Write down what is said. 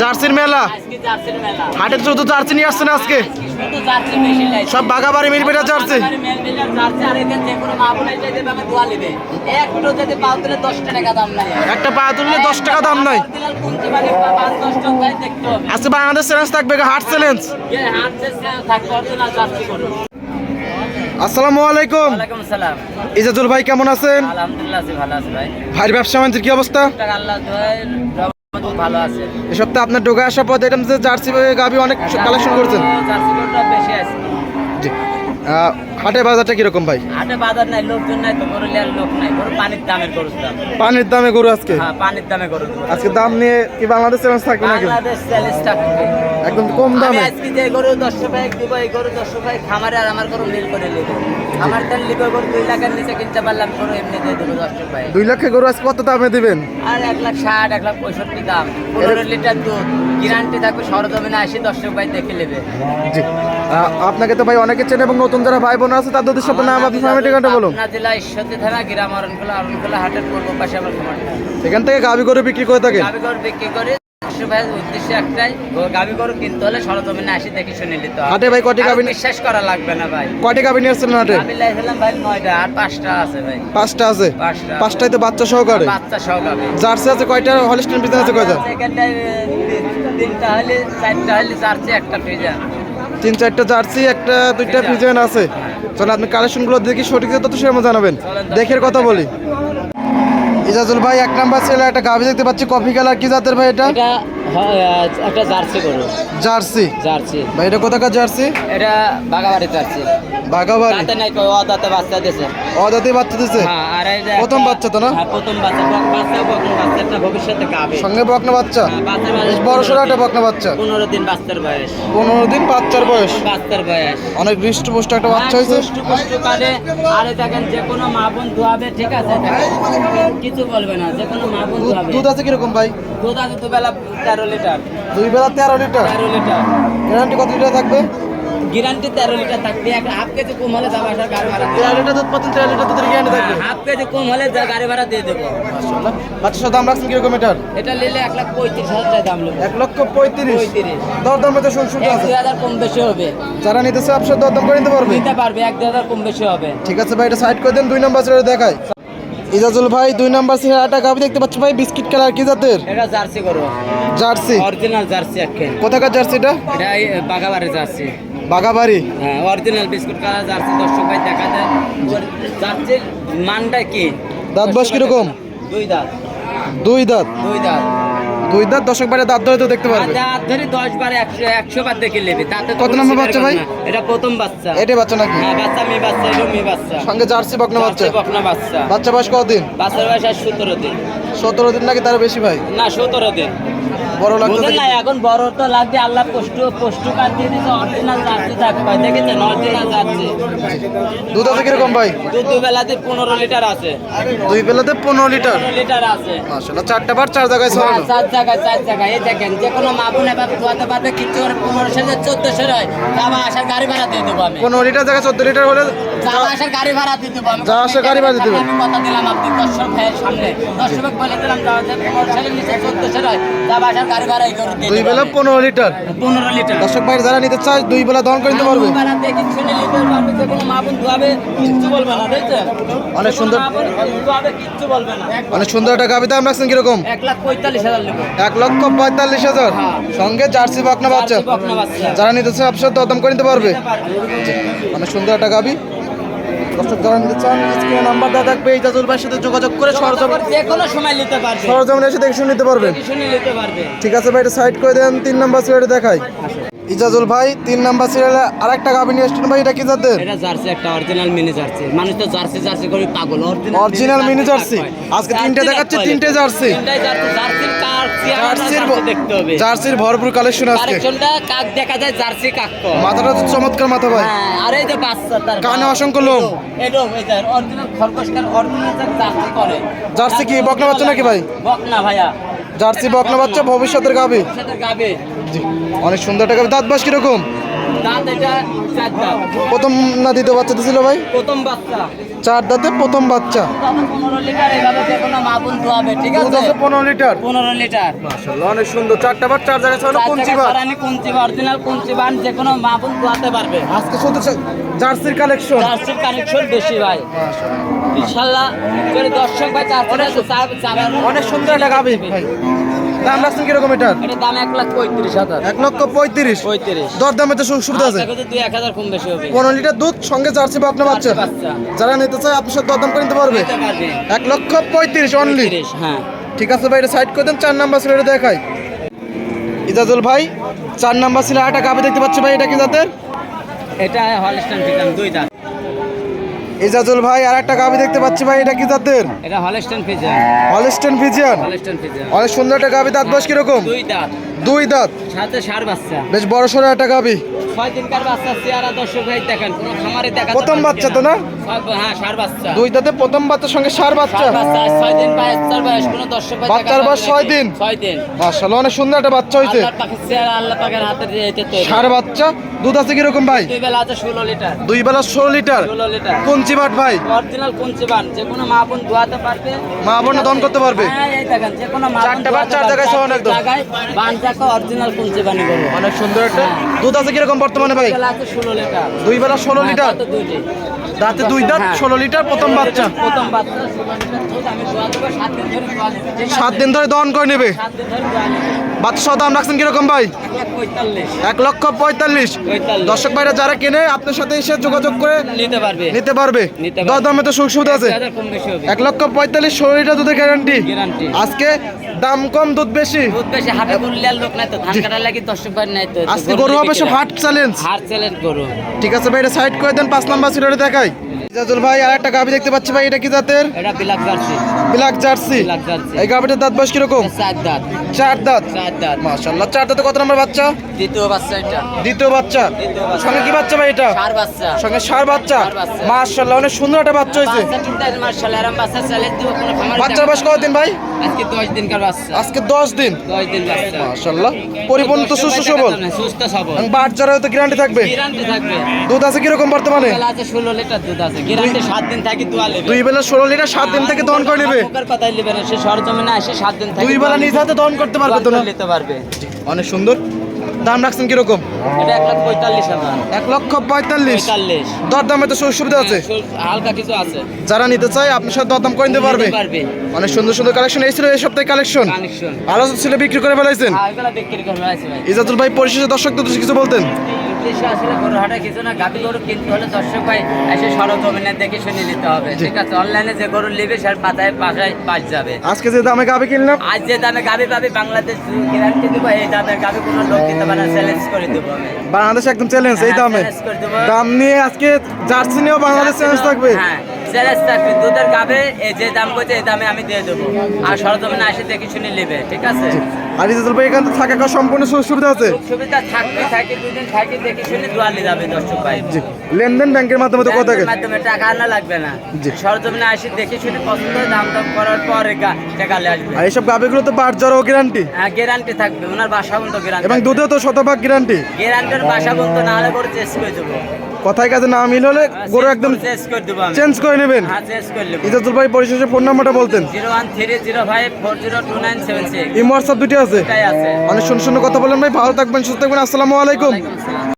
জার্সির মেলা? হাটের শুধু জার্সি নিয়ে আসছেন আজকে? সব বাগাবাড়ি মিলবেটা জার্সি? একটু পা তুললে দশ টাকা দাম নাই আজকে বাংলাদেশ চ্যালেঞ্জ থাকবে হাট চ্যালেঞ্জ আসসালামু আলাইকুম। ইজাজুল ভাই কেমন আছেন? আলহামদুলিল্লাহ ভালো আছি ভাই। ভাইয়ের ব্যবসা বাণিজ্যের কি অবস্থা? আল্লাহ রহমত ভালো আছে। এ সপ্তাহে আপনার ঢোকা আসার পর দেখলাম যে জার্সি গাবি অনেক কালেকশন করছেন। জার্সি বেশি আছে। জি। হাটে বাজারটা কীরকম ভাই? হাটে বাজার নাই লোকজন নাই তো গরু লিয়ার লোক নাই। গরু পানির দামের গরু দাম পানির দামে গরু আজকে? হ্যাঁ পানির দামে গরু। আজকে দাম নিয়ে কি বাংলাদেশ চ্যালেঞ্জ থাকবে নাকি? বাংলাদেশ চল্লিশ টাকা একদম কম দামে? আজকে যে গরু দশশো ভাই দিব এই গরু দশশো ভাই খামারে আর আমার গরু মিল করে নেবে। আমার তেল লিবে গরু দুই লাখের নিচে কিনতে পারলাম গরু এমনি দিয়ে দেবো দশশো ভাই। দুই লাখের গরু আজকে কত দামে দিবেন? আর এক লাখ ষাট এক লাখ পঁয়ষট্টি দাম। পনেরো লিটার দুধ। গ্যারান্টি থাকবে সরজমিনে আসি দশশো ভাই দেখে নেবে। জি। আপনাকে তো ভাই অনেকে চেনে এবং নতুন যারা ভাই বোন আছে তাদের সাথে নাম আপনি ফ্যামিলি ঠিকানাটা বলুন। জেলা ঈশ্বরদী থানা গ্রাম অরণখোলা অরণখোলা হাটের পূর্ব পাশে আমার খামারটা। এখান থেকে গাবি গরু বিক্রি করে থাকে? গাবি গরু বিক্রি করে। উদ্দেশ্য একটাই গাবি গরু কিনতে হলে সরজমিনে আসি দেখে শুনে নিতে হবে। হাটে ভাই কটি গাবি বিশ্বাস করা লাগবে না ভাই। কটি গাবি নিয়ে আসছিলেন হাটে? আমি লাইছিলাম ভাই নয়টা আর পাঁচটা আছে ভাই। পাঁচটা আছে? পাঁচটা। পাঁচটায় তো বাচ্চা সহকারে? বাচ্চা সহ গাবি জার্সি আছে কয়টা? হলিস্টেন বিজনেস আছে কয়টা? সেখানটায় তিনটা হলে চারটা হলে চারটে একটা ফ্রিজা তিন চারটা জার্সি একটা দুইটা ফিজেন আছে। চলে আপনি কালেকশনগুলো দেখি সঠিক তথ্য সেরকম জানাবেন। দেখের কথা বলি। ইজাজুল ভাই এক নাম্বার ছেলে একটা গাভি দেখতে পাচ্ছি। কফি কালার কি জাতের ভাই এটা? এটা একটা জার্সি করো জার্সি। জার্সি। ভাই এটা কোথাকার জার্সি? এটা বাগাবাড়ি জার্সি। বাগাবাড়ি দাঁতে নাই কই অদাতে বাচ্চা দিছে। অদাতি বাচ্চা দিছে? হ্যাঁ আর এই প্রথম বাচ্চা তো না? প্রথম বাচ্চা বাচ্চা বকন বাচ্চাটা ভবিষ্যতে গাবে সঙ্গে বকনা বাচ্চা? বেশ বড় সড়ো একটা বকনা বাচ্চা। দিন- পনেরো দিন বাচ্চার বয়স। পনেরো দিন বাচ্চার বয়স। বাচ্চার বয়স। অনেক হৃষ্ট পুষ্ট একটা বাচ্চা হয়েছে। কুষ্টু কুষ্টু আরে দেখেন যে কোনো মা বোন ধোয়াবে ঠিক আছে? কিছু বলবে না যে কোনো মা বোন দুধ- ধোয়াবে। দুধ আছে কীরকম ভাই? দুধ আছে দুবেলা তেরো লিটার। দুই বেলা তেরো লিটার। তেরো লিটার। গ্যারান্টি কত লিটার থাকবে? গ্যারান্টি তেরো লিটার থাকবে। হাফ কেজি কম হলে যাব আসার গাড়ি ভাড়া। দিয়ে তেরো লিটার দুধ পাচ্ছেন তেরো লিটার দুধের গ্যারান্টি থাকবে। হাফ কেজি কম হলে যা গাড়ি ভাড়া দিয়ে দেবো। মাশাআল্লাহ। দাম রাখছেন কীরকম এটার? এটা নিলে এক লাখ পঁয়ত্রিশ হাজার দাম এক লক্ষ পঁয়ত্রিশ। পঁয়ত্রিশ। দরদাম মধ্যে আছে। দুই হাজার কম বেশি হবে। যারা নিতে চায় আপনার দরদাম করে নিতে পারবে? নিতে পারবে এক দুই হাজার কম বেশি হবে। ঠিক আছে ভাই এটা সাইড করে দেন দুই নাম্বার ছেড়ে দেখায় ইজাজুল ভাই দুই নাম্বার একটা গাভি দেখতে পাচ্ছি ভাই বিস্কিট কালার কি জাতের? এটা জার্সি করব জার্সি। অরিজিনাল জার্সি একেন কোথাকার জার্সি এটা? এটা বাগাবাড়ি জার্সি। বাগাবাড়ি হ্যাঁ অরিজিনাল বিস্কুট কালার জার্সি দর্শক ভাই দেখা যায়। জার্সির মানটা কি? দাঁত বয়স কীরকম? দুই দাঁত। দুই দাঁত? দুই দাঁত। দুই দাঁত? দশক বারে দাঁত ধরে তো দেখতে আর পারবে। দাঁত ধরে দশ বার একশো একশো বার দেখে নেবে। তাতে কত নম্বর বাচ্চা ভাই? এটা প্রথম বাচ্চা। এটাই বাচ্চা নাকি? হ্যাঁ বাচ্চা মেয়ে বাচ্চা এটা মেয়ে বাচ্চা। সঙ্গে জার্সি বকনা বাচ্চা। বকনা বাচ্চা। বাচ্চা বয়স কতদিন বাচ্চার বয়স আর সতেরো দিন। সতেরো দিন নাকি তার বেশি ভাই? না সতেরো দিন। বড় লাগতো না এখন বড় তো লাগবে আল্লাহ পোস্ট পোস্ট কার্ড দিয়ে দিচ্ছে অরিজিনাল জার্সি থাকবে দেখেছেন? Original jersey. দুধ আছে কীরকম ভাই? দুধ দুই বেলাতে পনেরো লিটার আছে। দুই বেলাতে পনেরো লিটার? লিটার আছে। মাসাল্লাহ চারটা বার চার জায়গায় হ্যাঁ, ছড়ানো চার জায়গায় চার জায়গায়। এই দেখেন যে কোনো মা বোন এবার ধোয়াতে পারবে কিচ্ছু করে পনেরোশো যে হয়। যাবা আসার গাড়ি ভাড়া দিয়ে দেবো আমি। পনেরো লিটার জায়গায় চোদ্দ লিটার হলে যাবা আসার গাড়ি ভাড়া দিয়ে দেবো যাওয়া আসার গাড়ি ভাড়া দিয়ে আমি কথা দিলাম আপনি দর্শক ভাইয়ের সামনে। দর্শক বলে দিলাম যাওয়া যে পনেরোশো নিচে চোদ্দশো যাবা আসার গাড়ি ভাড়া করে দিয়ে দুই বেলা পনেরো লিটার। পনেরো লিটার। দর্শক ভাই যারা নিতে চায় দুই বেলা দহন করে নিতে পারবে। অনেক সুন্দর। অনেক সুন্দর একটা গাভি দাম রাখছেন কীরকম? এক লাখ পঁয়তাল্লিশ হাজার এক লক্ষ পঁয়তাল্লিশ হাজার। হ্যাঁ। সঙ্গে জার্সি বাকনা বাচ্চা। যারা নিতে চায় আপনার দরদাম করে নিতে পারবে। অনেক সুন্দর একটা গাভি। দর্শক যারা নিতে চান স্ক্রিনে নাম্বার দেওয়া থাকবে ইজাজুল ভাইয়ের সাথে যোগাযোগ করে সরজমিন যে কোনো সময় নিতে পারবে। সরজমিনে এসে দেখে শুনে নিতে পারবেন। ঠিক আছে ভাই এটা সাইড করে দেন তিন নাম্বার সিরিয়ালে দেখাই। ইজাজুল ভাই তিন নাম্বার সিরিয়ালে আরেকটা গাভি নিয়ে এসছেন ভাই এটা কি জাতের? এটা জার্সি একটা অরিজিনাল মিনি জার্সি। মানুষ তো জার্সি জার্সি করে পাগল। Original mini jersey। আজকে তিনটে দেখাচ্ছে, তিনটে জার্সি। জার্সির কার? জার্সির জার্সি দেখতে হবে। জার্সির ভরপুর কালেকশন আজকে। কালেকশনটা কাক দেখা যায় জার্সি কাক। মাথাটা তো চমৎকার মাথা ভাই। হ্যাঁ আর এই যে বাচ্চা তার কানে। অসংখ্য লোম। এই যে অরিজিনাল খরগোশকার অরিজিনাল জার্সি করে। জার্সি কি, বকনা বাচ্চা নাকি ভাই? বকনা ভাইয়া। জার্সি বকনা বাচ্চা ভবিষ্যতের গাভি সেটা গাবে। অনেক সুন্দর গাভি দাঁত বাস কীরকম? প্রথম না দ্বিতীয় বাচ্চাতে ছিল ভাই? প্রথম বাচ্চা। চার দাঁতে প্রথম বাচ্চা। পনেরো লিটার পনেরো লিটার। অনেক সুন্দর। চারটা বার চার জায়গায় যে কোনো মা বোন দোয়াতে পারবে। আজকে শুধু জার্সির কালেকশন জার্সির কানেকশন বেশি ভাই। ইনশাল্লাহ দর্শক ভাই অনেক সুন্দর একটা গাবি ভাই। দাম রাখছেন কীরকম এটার? দাম এক লাখ পঁয়ত্রিশ হাজার। এক লক্ষ পঁয়ত্রিশ। পঁয়ত্রিশ। দর দামে তো সুবিধা আছে। আজকে তো দুই এক হাজার কম বেশি হবে। পনেরো লিটার দুধ সঙ্গে জার্সি বা আপনার বাচ্চা। যারা নিতে চায় আপনার সাথে দরদাম করে নিতে পারবে। এক লক্ষ পঁয়ত্রিশ অনলি হ্যাঁ। ঠিক আছে ভাই এটা সাইড করে দেন চার নাম্বার ছিল এটা দেখাই। ইজাজুল ভাই চার নাম্বার ছিল একটা গাবি দেখতে পাচ্ছি ভাই এটা কি জাতের? এটা হলস্টাইন ফিজান দুই দাঁত ইজাজুল ভাই আর একটা গাভি দেখতে পাচ্ছি ভাই এটা কি জাতের? এটা Holstein Friesian Holstein Friesian Holstein Friesian অনেক সুন্দর একটা গাবি দাঁত বয়স কীরকম? দুই দাঁত। দুই দাঁত। সাথে সার বাচ্চা। বেশ বড় সড়ো একটা গাবি। ছয় দিনকার বাচ্চা চেহারা দর্শক ভাই দেখেন কোনো খামারে দেখা প্রথম বাচ্চা তো না? হ্যাঁ সার বাচ্চা। দুই দাঁতে প্রথম বাচ্চার সঙ্গে সার বাচ্চা সার বাচ্চা? আজ ছয় দিন বাচ্চার বয়স কোনো দর্শক ভাই বাচ্চার বয়স ছয় দিন? ছয় দিন। মাশাআল্লাহ অনেক সুন্দর একটা বাচ্চা হয়েছে চেহারা আল্লাহ পাকের হাতে দিয়ে এটা সার বাচ্চা দুধ আছে কীরকম ভাই? দুই বেলা আছে ষোলো লিটার। দুই বেলা ষোলো লিটার? ষোলো লিটার। কুঞ্চি বাট ভাই? অরিজিনাল বান যে কোনো মা বোন পারবে। মা বোনরা দহন করতে পারবে? হ্যাঁ এই দেখেন যে কোনো মা বোন চারটে বান। জায়গায় একদম। জায়গায় বান অরিজিনাল বানি করব। অনেক সুন্দর একটা দুধ আছে কীরকম বর্তমানে ভাই? দুই বেলা ষোলো হ্যাঁ, লিটার? দাঁতে দুই দাঁত হ্যাঁ। ষোলো লিটার প্রথম বাচ্চা? সাত দিন ধরে দহন করে নেবে? বাচ্চা দাম রাখছেন কীরকম ভাই? এক লক্ষ পঁয়তাল্লিশ। দর্শক ভাইরা যারা কেনে আপনার সাথে এসে যোগাযোগ করে নিতে পারবে। নিতে পারবে। দর দামে তো সুখ সুবিধা আছে। এক লক্ষ পঁয়তাল্লিশ ষোলো লিটার দুধের গ্যারান্টি আজকে দাম কম দুধ বেশি? দুধ বেশি হাটে মূল্যের লোক নাই তো ধান কাটার লাগি দর্শক ভাই নাই তো আজকে গরু হবে সব হাট চ্যালেঞ্জ হাট চ্যালেঞ্জ গরু। ঠিক আছে ভাই এটা সাইড করে দেন পাঁচ নাম্বার সিলেটে দেখাই। ভাই আর একটা গাভি দেখতে পাচ্ছি ভাই এটা কি জাতের? এটা বিলাক জার্সি। Black jersey. এই গাভিটার দাঁত বয়স কীরকম? চার দাঁত। চার দাঁত? চার দাঁত। মাশাল্লাহ চার দাঁতে কত নম্বর বাচ্চা? দ্বিতীয় বাচ্চা এটা। দ্বিতীয় বাচ্চা। সঙ্গে কি বাচ্চা ভাই এটা? চার বাচ্চা। সঙ্গে সার বাচ্চা। মাশাল্লাহ অনেক সুন্দর একটা বাচ্চা হয়েছে। চিন্তা বাচ্চা দিব বাচ্চার বয়স কতদিন ভাই? আজকে দশ দিনকার বাচ্চা। আজকে দশ দিন। দশ দিন বাচ্চা। মাশাল্লাহ পরিপূর্ণ তো সুস্থ সবল। সুস্থ সবল। যারা তো গ্যারান্টি থাকবে। গ্যারান্টি থাকবে। দুধ আছে কীরকম বর্তমানে? বেলা আছে ষোলো লিটার দুধ আছে। গ্যারান্টি সাত দিন থাকি দোয়া নেবে দুই বেলা ষোলো লিটার সাত দিন থেকে দহন করে নেবে। কথাই নেবে না সে সরজমিনে আসে সাত দিন থাকি দুই বেলা নিজ হাতে দহন করতে পারবে তো না? নিতে পারবে। অনেক সুন্দর। দাম রাখছেন কীরকম? এটা এক লাখ পঁয়তাল্লিশ হাজার। এক লক্ষ পঁয়তাল্লিশ। পঁয়তাল্লিশ। দর দামে তো সুযোগ সুবিধা আছে। হ্যাঁ, হালকা কিছু আছে। যারা নিতে চায় আপনার সাথে দরদাম করে নিতে পারবে। অনেক সুন্দর সুন্দর কালেকশন এই ছিল এই সপ্তাহে কালেকশন আরও ছিল বিক্রি করে ফেলাইছেন। হ্যাঁ ভাই। ইজাতুল ভাই পরিশেষে দর্শক কিছু বলতেন? উদ্দেশ্য আসলে গরু কিছু না গাভি গরু কিনতে হলে দর্শক ভাই এসে সরজমিনে দেখে শুনে নিতে হবে। ঠিক আছে অনলাইনে যে গরু নেবে সে পাতায় পাশায় পাশ যাবে। আজকে যে দামে গাবে কিনলাম? আজ যে দামে গাভি পাবি বাংলাদেশ গ্যারান্টি দেবো এই দামে গাভি কোনো লোক দিতে পারে চ্যালেঞ্জ করে দেবো আমি। বাংলাদেশ একদম চ্যালেঞ্জ এই হ্যাঁ, দামে। দেবো। দাম নিয়ে আজকে জার্সি নিয়েও বাংলাদেশ চ্যালেঞ্জ থাকবে। হ্যাঁ চ্যালেঞ্জ থাকবে। দুধের গাবে যে দাম করছে এই দামে আমি দিয়ে দেবো। আর সরজমিনে আসে দেখে শুনে নেবে ঠিক আছে? আর ইজাতুল ভাই এখান থেকে থাকা সম্পূর্ণ সুবিধা আছে? সুবিধা থাকবে থাকি দুদিন থাকি দেখে শুনে দোয়ালি যাবে দর্শক ভাই। জি। লেনদেন ব্যাংকের মাধ্যমে তো কথা মাধ্যমে টাকা আনা লাগবে না। জি। সরজমিনে আসি দেখে শুনে পছন্দ দাম দাম করার পরে টাকা নিয়ে আসবে। আর এইসব গাবিগুলো তো জ্বরও গ্যারান্টি হ্যাঁ গ্যারান্টি থাকবে ওনার বাসা বন্ধ গ্যারান্টি এবং দুধেও তো শতভাগ গ্যারান্টি গ্যারান্টির বাসা বন্ধ না হলে করে চেস করে দেবো। কথায় কাজে না মিল হলে গরু একদম চেঞ্জ করে নেবেন। হ্যাঁ ইজাতুল ভাই পরিশেষে ফোন নাম্বারটা বলতেন। এই হোয়াটসঅ্যাপ দুটি আছে। অনেক শুনে শুনে কথা বলেন ভাই ভালো থাকবেন সুস্থ থাকবেন আসসালামু আলাইকুম।